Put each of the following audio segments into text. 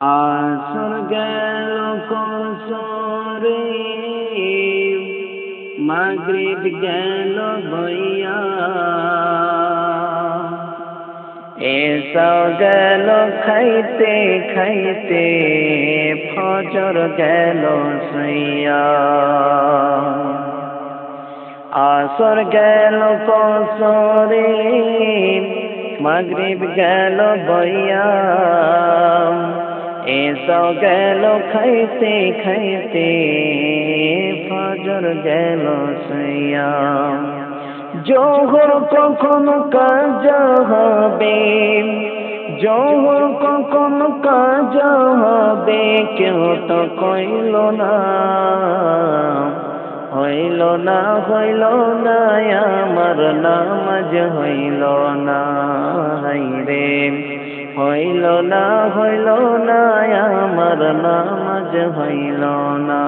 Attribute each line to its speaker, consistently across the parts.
Speaker 1: আসর গেল কসরে মাগরিব গেল বইয়া। এসা গেল খাইতে খাইতে, ফজর গেল সইয়া আসর গেল কসরে মাগরিব গেল বইয়া। এসো গেল খাইতে খাইতে, ফজর গেল সইয়া জোহর কখন কাজ হবে? জোহর কখন কাজ হবে? কেউ তো কইল না, হইল না হইল না, আমার নামাজ হইল না হইল না হইল না, আমার নামাজ হইল না।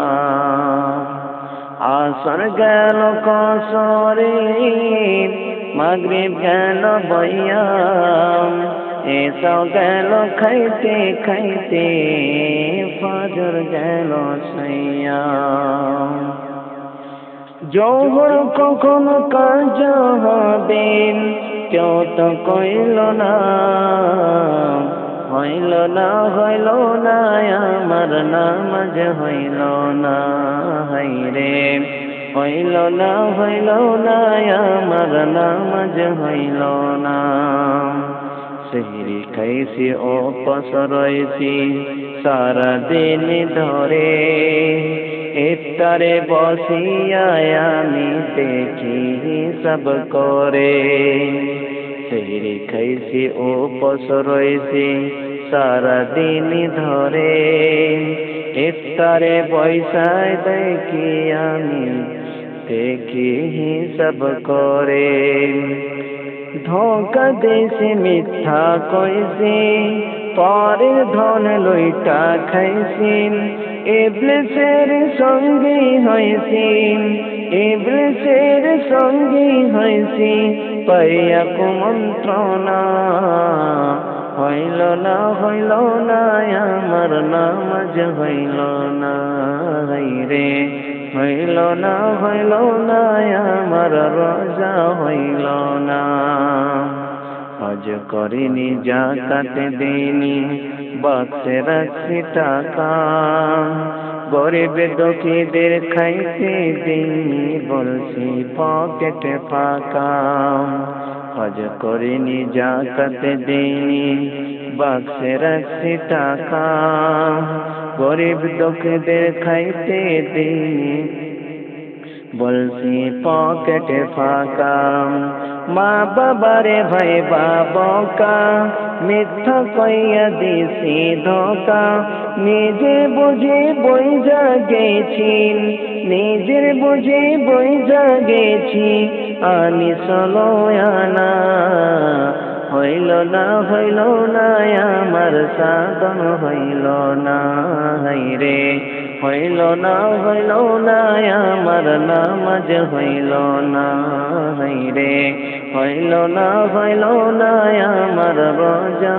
Speaker 1: আসর গেল কসরে, মাগরিব গেল বইয়াম এসব গেল খাইতে খাইতে, ফজর গেল সইয়া জোহর কখন কাজ হবে কেউ তো কইল না, হইল না হইল না, আমার নামাজ হইল না হাইরে হইল না হইল না, আমার নামাজ হইল না। সেহরি খাইছি ও পসরইছি সারা দিন ধরে। ইফতারে বসিয়া আমি দেখি সব করে। সেহরি খাইছি ও পসরইছি সারা দিন ধরে। ইফতারে বৈশায় দেখি আমি দেখি সব করে। ধোকা দেশে মিথ্যা কইছে পরে ধন লইটা খাইছিন ইবলিসের সঙ্গী হয়েছিন ইবলিসের সঙ্গী হয়েছি, পাইয়া কুমন্ত্রণা। হইল না হইল না, আমার নামাজ হইল না রে। হইল না হইল না, আমার রোজা হইল না। হজ করিনি যা কাটে দিনি বাক্সে রাখছি টাকা। গরিব দুঃখীদের খাইতে দিনি বলছি পকেটে ফাঁকা। হজ করিনি যা কাটে দিনি বাক্সে রাখছি টাকা। গরিব দুঃখীদের খাইতে দিনি বলছি, পকেটে ফাঁকা। মা বাবারে ভাই বাবকা। মিথ্যা কইয়া দিছি ধোকা। নিজে বুঝে বই গেছি নিজের বুঝে বই গেছি আমি চলো আনা। হইল না হইল না, আমার সাধন হইল না রে। হইল না হইল না, আমার নামাজ হইল না রে। হইল না হইল না, আমার রোজা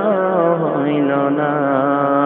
Speaker 1: হইল না।